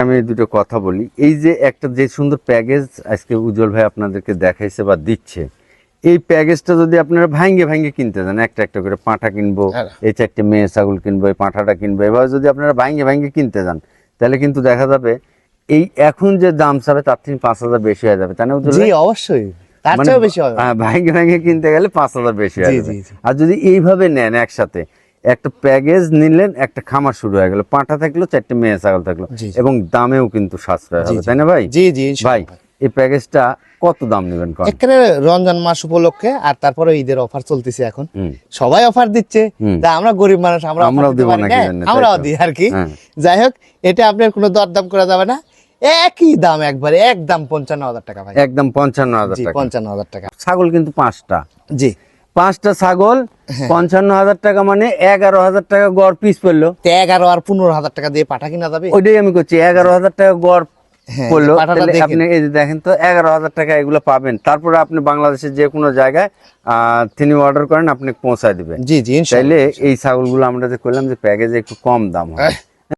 আমি দুটো কথা বলি। এই যে একটা যে সুন্দর প্যাকেজ আজকে উজ্জ্বল ভাই আপনাদেরকে দেখাইছে বা দিচ্ছে এই প্যাকেজটা যদি আপনারা ভাঙ্গে ভাঙ্গে কিনতে যান একটা একটা করে পাঁঠা কিনবো হ্যাঁ। এই চারটে মেয়ে ছাগল কিনবো এই পাঁঠাটা কিনবো এভাবে যদি আপনারা ভাঙ্গে ভাঙ্গে কিনতে যান তাহলে কিন্তু দেখা যাবে এই এখন যে দাম চাবে তার থেকে পাঁচ হাজার বেশি হয়ে যাবে। তাই না উজ্জ্বল অবশ্যই। মানে হ্যাঁ, ভাঙ্গে ভাঙ্গে কিনতে গেলে পাঁচ হাজার বেশি হয়ে যাবে। আর যদি এইভাবে নেন একসাথে একটা প্যাকেজ নিলেন একটা খামার শুরু হয়ে গেল। পাঁঠা থাকল চারটে মেয়ে ছাগল থাকল। এবং দামেও কিন্তু সাশ্রয় হবে তাই না ভাই? জি জি ভাই এই প্যাকেজটা কত দাম নেবেন কন? এখানে রমজান মাস উপলক্ষে আর তারপরে ঈদের অফার চলতেছে এখন। সবাই অফার দিচ্ছে। তা আমরা গরিব মানুষ আমরা আমরাও দেবো না? আমরাও? দিই আর কি। হ্যাঁ। যাই হোক এটা আপনার কোনো দরদাম করা যাবে না। একই দাম একবারে একদম পঞ্চান্ন হাজার টাকা ভাই। একদম পঞ্চান্ন হাজার পঞ্চান্ন হাজার টাকা। ছাগল কিন্তু পাঁচটা। জি। পাঁচটা ছাগল হ্যাঁ। পঞ্চান্ন হাজার টাকা মানে এগারো হাজার টাকা গড় পিস পড়ল এগারো আর পনেরো হাজার টাকা দিয়ে পাঠা কিনা যাবে ওইটাই আমি করছি এগারো হাজার টাকা গড় হ্যাঁ, পড়ল। আপনি এই যে দেখেন তো এগারো হাজার টাকা এগুলো পাবেন তারপরে আপনি বাংলাদেশের যে কোনো জায়গায় তিনি অর্ডার করেন আপনি পৌঁছায় দিবেন জি জি। চাইলে এই ছাগলগুলো আমরা যে করলাম যে প্যাকেজে একটু কম দাম হয়